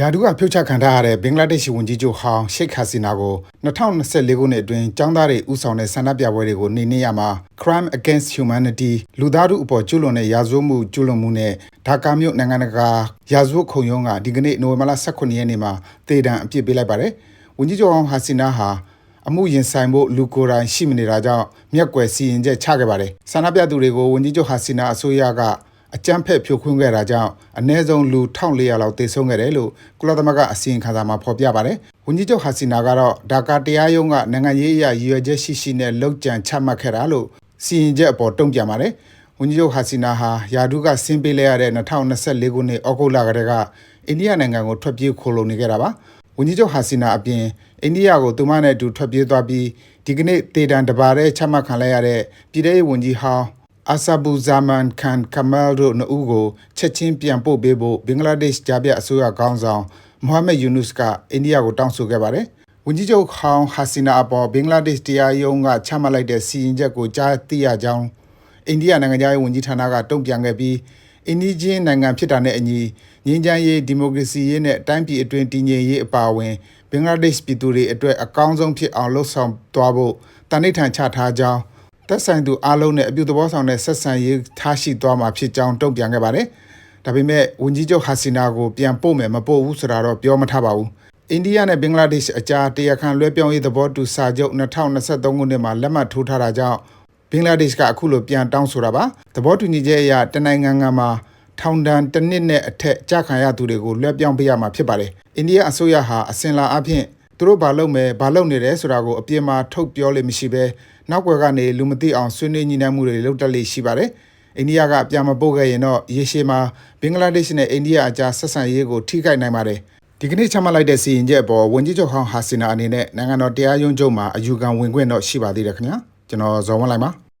ယာဒူကဖြုတ်ချခံထားရတဲ့ဘင်္ဂလားဒေ့ရှ်ဝန်ကြီးချုပ်ဟောင်းရှိတ်ဟာစီနာကို2024ခုနှစ်အတွင်းចောင်းသားတွေဥဆောင်တဲ့ဆန္ဒပြပွဲတွေကိုနှိမ်နင်းရမှာ Crime Against Humanity လူသားထုအပေါ်ကျူးလွန်တဲ့ရာဇဝတ်မှုကျူးလွန်မှုနဲ့ဒါကာမြို့နိုင်ငံတကာရာဇဝတ်ခုံရုံးကဒီကနေ့နိုဝင်ဘာလ18ရက်နေ့မှာတေတံအပြစ်ပေးလိုက်ပါတယ်။ဝန်ကြီးချုပ်ဟောင်းဟာစီနာဟာအမှုရင်ဆိုင်ဖို့လူကိုယ်တိုင်ရှိမနေတာကြောင့်မျက်ကွယ်စီရင်ချက်ချခဲ့ပါတယ်။ဆန္ဒပြသူတွေကိုဝန်ကြီးချုပ်ဟာစီနာအစိုးရက အကြမ်းဖက်ဖြိုခွင်းခဲ့တာကြောင့်အ ਨੇ ဆုံးလူ1400လောက်သေဆုံးခဲ့တယ်လို့ကုလသမဂ္ဂအစည်းအဝေးခန်းစာမှာဖော်ပြပါတယ်။ဝန်ကြီးချုပ်ဟာစီနာကတော့ဒါကာတရားရုံးကနိုင်ငံရေးအရာရည်ရွယ်ချက်ရှိရှိနဲ့လှုပ်ကြံချမှတ်ခဲ့တာလို့စီရင်ချက်အပေါ်တုံ့ပြန်ပါတယ်။ဝန်ကြီးချုပ်ဟာစီနာဟာယာဒူးကဆင်းပေးလိုက်ရတဲ့2024ခုနှစ်ဩဂုတ်လကတည်းကအိန္ဒိယနိုင်ငံကိုထွက်ပြေးခိုလုံနေခဲ့တာပါ။ဝန်ကြီးချုပ်ဟာစီနာအပြင်အိန္ဒိယကိုသူမနဲ့အတူထွက်ပြေးသွားပြီးဒီကနေ့တေတံတပါတဲ့ချမှတ်ခံလိုက်ရတဲ့ပြည်ထောင်ဝန်ကြီးဟောင်း အာဆာဘူဇာမန်ခန်ကမဲလ်တို့နှစ်ဦးကိုချက်ချင်းပြန်ပို့ပေးဖို့ဘင်္ဂလားဒေ့ရှ်ကြားပြအစိုးရခေါင်းဆောင်မိုဟာမက်ယူနုစ်ကအိန္ဒိယကိုတောင်းဆိုခဲ့ပါတယ်။ဝန်ကြီးချုပ်ဟောင်းဟာစီနာအပေါ်ဘင်္ဂလားဒေ့ရှ်တရားရုံးကချမှတ်လိုက်တဲ့စီရင်ချက်ကိုကြားသိရကြောင်းအိန္ဒိယနိုင်ငံသားရေးဝန်ကြီးဌာနကတုံ့ပြန်ခဲ့ပြီးအိန္ဒိချင်းနိုင်ငံဖြစ်တာနဲ့အညီငြိမ်းချမ်းရေးဒီမိုကရေစီရေးနဲ့တိုင်းပြည်အတွင်းတည်ငြိမ်ရေးအပါအဝင်ဘင်္ဂလားဒေ့ရှ်ပြည်သူတွေအတွက်အကောင်းဆုံးဖြစ်အောင်လှုပ်ဆောင်သွားဖို့တန်ဋိဌာန်ချထားကြောင်း သက်ဆိုင်သူအားလုံးနဲ့အပြုသဘောဆောင်တဲ့ဆက်ဆံရေးထားရှိသွားမှာဖြစ်ကြောင်းတုံ့ပြန်ခဲ့ပါတယ်။ဒါပေမဲ့ဝန်ကြီးချုပ်ဟာစီနာကိုပြန်ပို့မယ်မပို့ဘူးဆိုတာတော့ပြောမထားပါဘူး။အိန္ဒိယနဲ့ဘင်္ဂလားဒေ့ရှ်အကြားတရားခံလွှဲပြောင်းရေးသဘောတူစာချုပ်2023ခုနှစ်မှာလက်မှတ်ထိုးထားတာကြောင့်ဘင်္ဂလားဒေ့ရှ်ကအခုလိုပြန်တောင်းဆိုတာပါ။သဘောတူညီချက်အရတနိုင်ငံငံမှာထောင်ဒဏ်တစ်နှစ်နဲ့အထက်ကြာခံရသူတွေကိုလွှဲပြောင်းပေးရမှာဖြစ်ပါတယ်။အိန္ဒိယအစိုးရဟာအစဉ်လာအဖြစ် သူတို့ဘာလုပ်မယ်ဘာလုပ်နေတယ်ဆိုတာကိုအပြင်းမှာထုတ်ပြောလို့မရှိဘဲနောက်ွယ်ကနေလူမသိအောင်ဆွေးနွေးညှိနှိုင်းမှုတွေလုပ်တတ်လိရှိပါတယ်။အိန္ဒိယကပြန်မပို့ခဲ့ရင်တော့ရေရှည်မှာဘင်္ဂလားဒေ့ရှ်နဲ့အိန္ဒိယအကြားဆက်ဆံရေးကိုထိခိုက်နိုင်ပါတယ်။ဒီကနေ့ချမှတ်လိုက်တဲ့စီရင်ချက်အပေါ်ဝန်ကြီးချုပ်ဟောင်းဟာစီနာအနေနဲ့နိုင်ငံတော်တရားရုံးချုပ်မှာအယူခံဝင်ခွင့်တော့ရှိပါသေးတယ်ခင်ဗျာ။ကျွန်တော်ဇော်ဝင်းလိုက်ပါ။